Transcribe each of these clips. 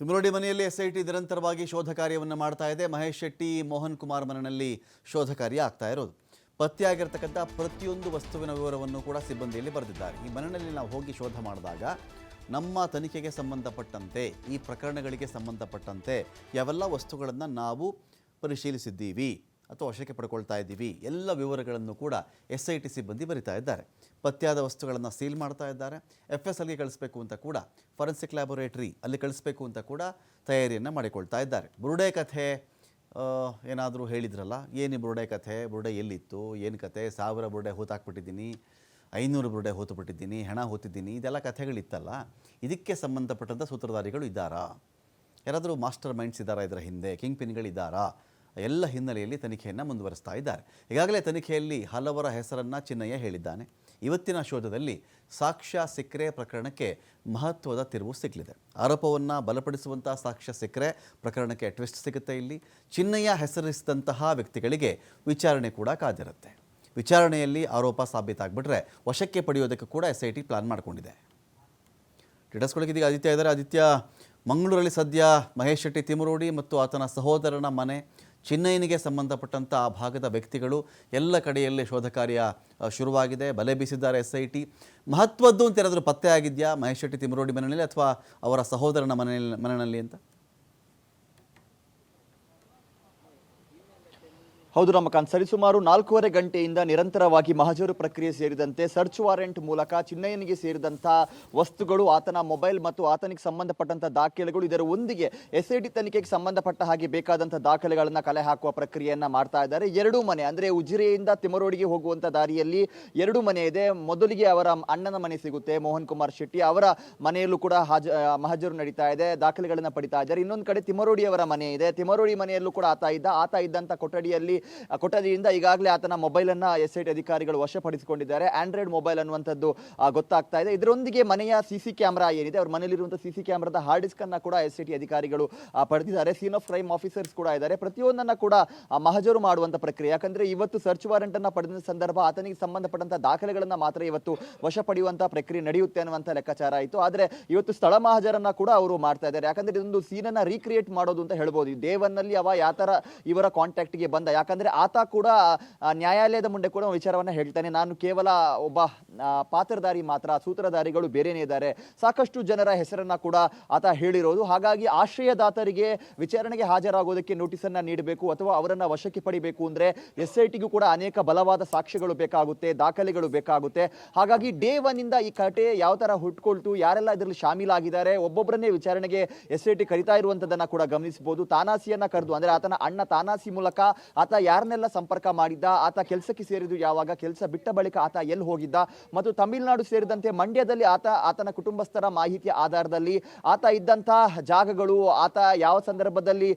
ತುಮರೋಡಿ ಮನೆಯಲ್ಲಿ ಎಸ್ಐಟಿ ನಿರಂತರವಾಗಿ ಶೋಧ ಕಾರ್ಯವನ್ನು ಮಾಡ್ತಾ ಇದೆ. ಮಹೇಶ್ ಶೆಟ್ಟಿ, ಮೋಹನ್ ಕುಮಾರ್ ಮನೆಯಲ್ಲಿ ಶೋಧ ಕಾರ್ಯ ಆಗ್ತಾ ಇರೋದು. ಪತ್ತೆಯಾಗಿರ್ತಕ್ಕಂಥ ಪ್ರತಿಯೊಂದು ವಸ್ತುವಿನ ವಿವರವನ್ನು ಕೂಡ ಸಿಬ್ಬಂದಿಯಲ್ಲಿ ಬರೆದಿದ್ದಾರೆ. ಈ ಮನೆಯಲ್ಲಿ ನಾವು ಹೋಗಿ ಶೋಧ ಮಾಡಿದಾಗ ನಮ್ಮ ತನಿಖೆಗೆ ಸಂಬಂಧಪಟ್ಟಂತೆ, ಈ ಪ್ರಕರಣಗಳಿಗೆ ಸಂಬಂಧಪಟ್ಟಂತೆ ಯಾವೆಲ್ಲ ವಸ್ತುಗಳನ್ನು ನಾವು ಪರಿಶೀಲಿಸಿದ್ದೀವಿ? ಅಥವಾ ವಶಕ್ಕೆ ಪಡ್ಕೊಳ್ತಾ ಇದ್ದೀವಿ. ಎಲ್ಲ ವಿವರಗಳನ್ನು ಕೂಡ ಎಸ್ ಐ ಟಿ ಸಿಬ್ಬಂದಿ ಬರಿತಾ ಇದ್ದಾರೆ. ಪತ್ತೆಯಾದ ವಸ್ತುಗಳನ್ನು ಸೀಲ್ ಮಾಡ್ತಾ ಇದ್ದಾರೆ. ಎಫ್ ಎಸ್ ಎಲ್ಗೆ ಕಳಿಸ್ಬೇಕು ಅಂತ ಕೂಡ ಫರೆನ್ಸಿಕ್ ಲ್ಯಾಬೊರೇಟರಿ ಅಲ್ಲಿ ಕಳಿಸ್ಬೇಕು ಅಂತ ಕೂಡ ತಯಾರಿಯನ್ನು ಮಾಡಿಕೊಳ್ತಾ ಇದ್ದಾರೆ. ಬುರುಡೆ ಕಥೆ ಏನಾದರೂ ಹೇಳಿದ್ರಲ್ಲ? ಏನು ಬುರುಡೆ ಕಥೆ? ಬುರುಡೆ ಎಲ್ಲಿತ್ತು? ಏನು ಕಥೆ? ಸಾವಿರ ಬುರುಡೆ ಹೂತಾಕ್ಬಿಟ್ಟಿದ್ದೀನಿ ಐನೂರು ಬುರುಡೆ ಹೂತುಬಿಟ್ಟಿದ್ದೀನಿ ಹೆಣ ಹೂತಿದ್ದೀನಿ. ಇದೆಲ್ಲ ಕಥೆಗಳಿತ್ತಲ್ಲ? ಇದಕ್ಕೆ ಸಂಬಂಧಪಟ್ಟಂಥ ಸೂತ್ರಧಾರಿಗಳು ಇದ್ದಾರಾ? ಯಾರಾದರೂ ಮಾಸ್ಟರ್ ಮೈಂಡ್ಸ್ ಇದ್ದಾರಾ ಇದರ ಹಿಂದೆ? ಕಿಂಗ್ ಪಿನ್ಗಳಿದ್ದಾರಾ? ಎಲ್ಲ ಹಿನ್ನೆಲೆಯಲ್ಲಿ ತನಿಖೆಯನ್ನು ಮುಂದುವರಿಸ್ತಾ ಇದ್ದಾರೆ. ಈಗಾಗಲೇ ತನಿಖೆಯಲ್ಲಿ ಹಲವರ ಹೆಸರನ್ನು ಚಿನ್ನಯ್ಯ ಹೇಳಿದ್ದಾನೆ. ಇವತ್ತಿನ ಶೋಧದಲ್ಲಿ ಸಾಕ್ಷ್ಯ ಸಿಕ್ಕರೆ ಪ್ರಕರಣಕ್ಕೆ ಮಹತ್ವದ ತಿರುವು ಸಿಗಲಿದೆ. ಆರೋಪವನ್ನು ಬಲಪಡಿಸುವಂಥ ಸಾಕ್ಷ್ಯ ಸಿಕ್ಕರೆ ಪ್ರಕರಣಕ್ಕೆ ಟ್ವಿಸ್ಟ್ ಸಿಗುತ್ತೆ ಇಲ್ಲಿ. ಚಿನ್ನಯ್ಯ ಹೆಸರಿಸಿದಂತಹ ವ್ಯಕ್ತಿಗಳಿಗೆ ವಿಚಾರಣೆ ಕೂಡ ಕಾದಿರುತ್ತೆ. ವಿಚಾರಣೆಯಲ್ಲಿ ಆರೋಪ ಸಾಬೀತಾಗ್ಬಿಟ್ರೆ ವಶಕ್ಕೆ ಪಡೆಯೋದಕ್ಕೆ ಕೂಡ ಎಸ್ ಐ ಟಿ ಪ್ಲಾನ್ ಮಾಡಿಕೊಂಡಿದೆ. ಡೀಟೇಲ್ಸ್ಗಳಿಗೆ ಇದೀಗ ಆದಿತ್ಯ ಇದ್ದಾರೆ. ಆದಿತ್ಯ, ಮಂಗಳೂರಲ್ಲಿ ಸದ್ಯ ಮಹೇಶ್ ಶೆಟ್ಟಿ ತಿಮರೋಡಿ ಮತ್ತು ಆತನ ಸಹೋದರನ ಮನೆ ಚಿನ್ನಯ್ಯನಿಗೆ ಸಂಬಂಧಪಟ್ಟಂಥ ಆ ಭಾಗದ ವ್ಯಕ್ತಿಗಳು ಎಲ್ಲ ಕಡೆಯಲ್ಲಿ ಶೋಧ ಕಾರ್ಯ ಶುರುವಾಗಿದೆ. ಬಲೆ ಬೀಸಿದ್ದಾರೆ ಎಸ್ ಐ ಟಿ. ಮಹತ್ವದ್ದು ಅಂತ ಏನಾದರೂ ಪತ್ತೆ ಆಗಿದೆಯಾ ಮಹೇಶ್ ಶೆಟ್ಟಿ ತಿಮರೋಡಿ ಮನೆಯಲ್ಲಿ ಅಥವಾ ಅವರ ಸಹೋದರನ ಮನೆಯಲ್ಲಿ ಮನೆಯಲ್ಲಿ ಅಂತ? ಹೌದು ರಮಕಾಂತ್ ಸರಿಸುಮಾರು ನಾಲ್ಕೂವರೆ ಗಂಟೆಯಿಂದ ನಿರಂತರವಾಗಿ ಮಹಜರು ಪ್ರಕ್ರಿಯೆ ಸೇರಿದಂತೆ ಸರ್ಚ್ ವಾರೆಂಟ್ ಮೂಲಕ ಚಿನ್ನಯ್ಯನಿಗೆ ಸೇರಿದಂಥ ವಸ್ತುಗಳು, ಆತನ ಮೊಬೈಲ್ ಮತ್ತು ಆತನಿಗೆ ಸಂಬಂಧಪಟ್ಟಂಥ ದಾಖಲೆಗಳು, ಇದರ ಒಂದಿಗೆ ಎಸ್ ಐ ಟಿ ತನಿಖೆಗೆ ಸಂಬಂಧಪಟ್ಟ ಹಾಗೆ ಬೇಕಾದಂಥ ದಾಖಲೆಗಳನ್ನು ಕಲೆ ಹಾಕುವ ಪ್ರಕ್ರಿಯೆಯನ್ನು ಮಾಡ್ತಾ ಇದ್ದಾರೆ. ಎರಡೂ ಮನೆ, ಅಂದರೆ ಉಜಿರೆಯಿಂದ ತಿಮರೋಡಿಗೆ ಹೋಗುವಂಥ ದಾರಿಯಲ್ಲಿ ಎರಡು ಮನೆ ಇದೆ. ಮೊದಲಿಗೆ ಅವರ ಅಣ್ಣನ ಮನೆ ಸಿಗುತ್ತೆ, ಮೋಹನ್ ಕುಮಾರ್ ಶೆಟ್ಟಿ. ಅವರ ಮನೆಯಲ್ಲೂ ಕೂಡ ಹಾಜ, ಮಹಜರು ನಡೀತಾ ಇದೆ, ದಾಖಲೆಗಳನ್ನು ಪಡಿತಾ ಇದ್ದಾರೆ. ಇನ್ನೊಂದು ಕಡೆ ತಿಮರೋಡಿಯವರ ಮನೆ ಇದೆ. ತಿಮರೋಡಿ ಮನೆಯಲ್ಲೂ ಕೂಡ ಆತ ಇದ್ದ, ಆತ ಇದ್ದಂಥ ಕೊಠಡಿಯಲ್ಲಿ ಕೊಠಡಿಯಿಂದ ಈಗಾಗಲೇ ಆತನ ಮೊಬೈಲ್ ಅನ್ನ ಎಸ್ ಐ ಟಿ ಅಧಿಕಾರಿಗಳು ವಶಪಡಿಸಿಕೊಂಡಿದ್ದಾರೆ. ಆಂಡ್ರಾಯ್ಡ್ ಮೊಬೈಲ್ ಅನ್ನುವಂಥದ್ದು ಗೊತ್ತಾಗ್ತಾ ಇದೆ. ಇದರೊಂದಿಗೆ ಮನೆಯ ಸಿ ಸಿ ಕ್ಯಾಮ್ರಾ ಏನಿದೆ, ಅವ್ರ ಮನೆಯಲ್ಲಿರುವಂತಹ ಸಿ ಸಿ ಕ್ಯಾಮ್ರಾದ ಹಾರ್ಡ್ ಡಿಸ್ಕ್ ಅನ್ನ ಕೂಡ ಎಸ್ ಐ ಟಿ ಅಧಿಕಾರಿಗಳು ಪಡೆದಿದ್ದಾರೆ. ಸೀನ್ ಆಫ್ ಕ್ರೈಮ್ ಆಫೀಸರ್ಸ್ ಕೂಡ ಇದ್ದಾರೆ. ಪ್ರತಿಯೊಂದನ್ನ ಕೂಡ ಮಹಜರು ಮಾಡುವಂತ ಪ್ರಕ್ರಿಯೆ. ಯಾಕಂದ್ರೆ ಇವತ್ತು ಸರ್ಚ್ ವಾರೆಂಟ್ ಅನ್ನ ಪಡೆದ ಸಂದರ್ಭ ಆತನಿಗೆ ಸಂಬಂಧಪಟ್ಟಂತಹ ದಾಖಲೆಗಳನ್ನ ಮಾತ್ರ ಇವತ್ತು ವಶ ಪಡೆಯುವಂತಹ ಪ್ರಕ್ರಿಯೆ ನಡೆಯುತ್ತೆ ಅನ್ನುವಂಥ ಲೆಕ್ಕಾಚಾರ ಆಯಿತು. ಆದರೆ ಇವತ್ತು ಸ್ಥಳ ಮಹಜರನ್ನ ಕೂಡ ಅವರು ಮಾಡ್ತಾ ಇದ್ದಾರೆ. ಯಾಕಂದ್ರೆ ಇದೊಂದು ಸೀನನ್ನ ರೀಕ್ರಿಯೇಟ್ ಮಾಡೋದು ಅಂತ ಹೇಳ್ಬೋದು. ಈ ದೇವನ್ನಲ್ಲಿ ಅವ ಯಾವ ತರ ಇವರ ಕಾಂಟ್ಯಾಕ್ಟ್ಗೆ ಬಂದ? ಯಾಕಂದ್ರೆ ಆತ ಕೂಡ ನ್ಯಾಯಾಲಯದ ಮುಂದೆ ಕೂಡ ವಿಚಾರವನ್ನ ಹೇಳ್ತಾನೆ. ನಾನು ಕೇವಲ ಒಬ್ಬ ಪಾತ್ರಧಾರಿ ಮಾತ್ರ, ಸೂತ್ರಧಾರಿಗಳು ಬೇರೆನೇ ಇದ್ದಾರೆ. ಸಾಕಷ್ಟು ಜನರ ಹೆಸರನ್ನ ಕೂಡ ಆತ ಹೇಳಿರೋದು. ಹಾಗಾಗಿ ಆಶ್ರಯದಾತರಿಗೆ ವಿಚಾರಣೆಗೆ ಹಾಜರಾಗೋದಕ್ಕೆ ನೋಟಿಸ್ ಅನ್ನ ನೀಡಬೇಕು ಅಥವಾ ಅವರನ್ನ ವಶಕ್ಕೆ ಪಡಿಬೇಕು ಅಂದ್ರೆ ಎಸ್ ಐ ಟಿಗೂ ಕೂಡ ಅನೇಕ ಬಲವಾದ ಸಾಕ್ಷ್ಯಗಳು ಬೇಕಾಗುತ್ತೆ, ದಾಖಲೆಗಳು ಬೇಕಾಗುತ್ತೆ. ಹಾಗಾಗಿ ಡೇ ಒನ್ ಇಂದ ಈ ಕಟೆ ಯಾವ ತರ ಹುಟ್ಕೊಳ್ತು, ಯಾರೆಲ್ಲ ಇದರಲ್ಲಿ ಶಾಮೀಲಾಗಿದ್ದಾರೆ ಒಬ್ಬೊಬ್ಬರನ್ನೇ ವಿಚಾರಣೆಗೆ ಎಸ್ ಐ ಟಿ ಕರಿತಾ ಇರುವಂತದನ್ನ ಕೂಡ ಗಮನಿಸಬಹುದು. ತಾನಾಸಿಯನ್ನ ಕರೆದು, ಅಂದ್ರೆ ಆತನ ಅಣ್ಣ ತಾನಾಸಿ ಮೂಲಕ ಆತ ಯಾರನ್ನೆಲ್ಲ ಸಂಪರ್ಕ ಮಾಡಿದ್ದ? ಆತ ಕೆಲಸಕ್ಕೆ ಸೇರಿದ್ದು ಯಾವಾಗ? ಕೆಲಸ ಬಿಟ್ಟ ಬಳಿಕ ಆತ ಎಲ್ಲಿ ಹೋಗಿದ್ದ? ಮತ್ತು ತಮಿಳುನಾಡು ಸೇರಿದಂತೆ ಮಂಡ್ಯದಲ್ಲಿ ಆತ, ಆತನ ಕುಟುಂಬಸ್ಥರ ಮಾಹಿತಿಯ ಆಧಾರದಲ್ಲಿ ಆತ ಇದ್ದಂತಹ ಜಾಗಗಳು, ಆತ ಯಾವ ಸಂದರ್ಭದಲ್ಲಿ,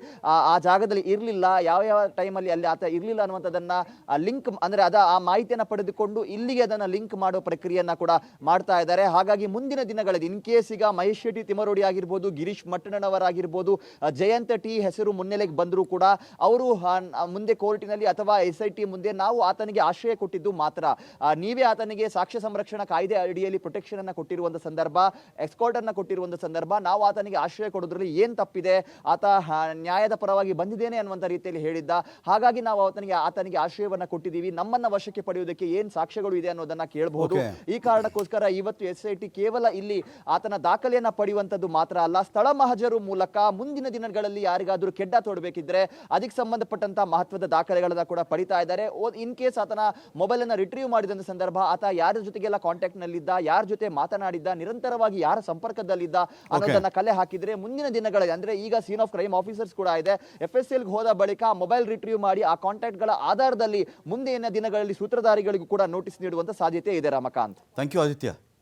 ಆ ಜಾಗದಲ್ಲಿ ಇರಲಿಲ್ಲ, ಯಾವ ಯಾವ ಟೈಮಲ್ಲಿ ಅಲ್ಲಿ ಆತ ಇರಲಿಲ್ಲ ಅನ್ನುವಂಥದ್ದನ್ನು ಲಿಂಕ್, ಅಂದರೆ ಅದ, ಆ ಮಾಹಿತಿಯನ್ನು ಪಡೆದುಕೊಂಡು ಇಲ್ಲಿಗೆ ಅದನ್ನು ಲಿಂಕ್ ಮಾಡೋ ಪ್ರಕ್ರಿಯೆಯನ್ನು ಕೂಡ ಮಾಡ್ತಾ ಇದ್ದಾರೆ. ಹಾಗಾಗಿ ಮುಂದಿನ ದಿನಗಳಲ್ಲಿ ಇನ್ ಕೇಸ್ ಈಗ ಮಹೇಶ್ ಶೆಟ್ಟಿ ತಿಮರೋಡಿ ಆಗಿರ್ಬೋದು, ಗಿರೀಶ್ ಮಟ್ಟಣ್ಣನವರಾಗಿರ್ಬೋದು ಜಯಂತ ಟಿ ಹೆಸರು ಮುನ್ನೆಲೆಗೆ ಬಂದರೂ ಕೂಡ ಅವರು ಮುಂದೆ ಕೋರ್ಟಿನಲ್ಲಿ ಅಥವಾ ಎಸ್ ಐ ಟಿ ಮುಂದೆ ನಾವು ಆತನಿಗೆ ಆಶ್ರಯ ಕೊಟ್ಟಿದ್ದು ಮಾತ್ರ. ನೀವೇ ಆತನಿಗೆ ಸಾಕ್ಷ್ಯ ಸಂರಕ್ಷಣಾ ಕಾಯ್ದೆ ಅಡಿಯಲ್ಲಿ ಪ್ರೊಟೆಕ್ಷನ್ ಅನ್ನ ಕೊಟ್ಟಿರುವಂತ ಸಂದರ್ಭ ಎಕ್ಸ್ಕೋರ್ಟ್ ಅನ್ನ ಕೊಟ್ಟಿರುವಂತ ಸಂದರ್ಭ ನಾವು ಆತನಿಗೆ ಆಶ್ರಯ ಕೊಡೋದ್ರಲ್ಲಿ ಏನ್ ತಪ್ಪಿದೆ? ಆತ ನ್ಯಾಯದ ಪರವಾಗಿ ಬಂದಿದ್ದೇನೆ ಅನ್ನುವಂತ ರೀತಿಯಲ್ಲಿ ಹೇಳಿದ್ದ. ಹಾಗಾಗಿ ನಾವು ಆತನಿಗೆ ಆತನಿಗೆ ಆಶ್ರಯವನ್ನ ಕೊಟ್ಟಿದ್ದೀವಿ. ನಮ್ಮನ್ನ ವಶಕ್ಕೆ ಪಡೆಯುವುದಕ್ಕೆ ಏನ್ ಸಾಕ್ಷ್ಯಗಳು ಇದೆ ಅನ್ನೋದನ್ನ ಕೇಳಬಹುದು. ಈ ಕಾರಣಕ್ಕೋಸ್ಕರ ಇವತ್ತು ಎಸ್ ಐ ಟಿ ಕೇವಲ ಇಲ್ಲಿ ಆತನ ದಾಖಲೆಯನ್ನ ಪಡೆಯುವಂತದ್ದು ಮಾತ್ರ ಅಲ್ಲ ಸ್ಥಳ ಮಹಜರು ಮೂಲಕ ಮುಂದಿನ ದಿನಗಳಲ್ಲಿ ಯಾರಿಗಾದ್ರೂ ಕೆಡ್ಡ ತೋಡಬೇಕಿದ್ರೆ ಅದಕ್ಕೆ ಸಂಬಂಧಪಟ್ಟಂತ ಮಹತ್ವದ ದಾಖಲೆಗಳನ್ನ ಕೂಡ ಪಡಿತಾ ಇದ್ದಾರೆ. ಇನ್ ಕೇಸ್ ಆತನ ಮೊಬೈಲ್ ಅನ್ನ ರಿಟ್ರೀವ್ ಮಾಡಿದಂತ ಸಂದರ್ಭ ಆತ ಯಾರ ಜೊತೆಗೆಲ್ಲ ಕಾಂಟ್ಯಾಕ್ಟ್ ನಲ್ಲಿದ್ದ ಯಾರ ಜೊತೆ ಮಾತನಾಡಿದ್ದ ನಿರಂತರವಾಗಿ ಯಾರ ಸಂಪರ್ಕದಲ್ಲಿದ್ದ ಅನ್ನೋದನ್ನ ಕಲೆ ಹಾಕಿದ್ರೆ ಮುಂದಿನ ದಿನಗಳಲ್ಲಿ ಅಂದ್ರೆ ಈಗ ಸೀನ್ ಆಫ್ ಕ್ರೈಮ್ ಆಫೀಸರ್ಸ್ ಕೂಡ ಇದೆ. ಎಫ್ ಎಸ್ ಎಲ್ ಹೋದ ಬಳಿಕ ಮೊಬೈಲ್ ರಿಟ್ರೀವ್ ಮಾಡಿ ಆ ಕಾಂಟ್ಯಾಕ್ಟ್ಗಳ ಆಧಾರದಲ್ಲಿ ಮುಂದಿನ ದಿನಗಳಲ್ಲಿ ಸೂತ್ರಧಾರಿಗಳಿಗೂ ಕೂಡ ನೋಟಿಸ್ ನೀಡುವಂತ ಸಾಧ್ಯತೆ ಇದೆ ರಮಕಾಂತ್. Thank you Aditya.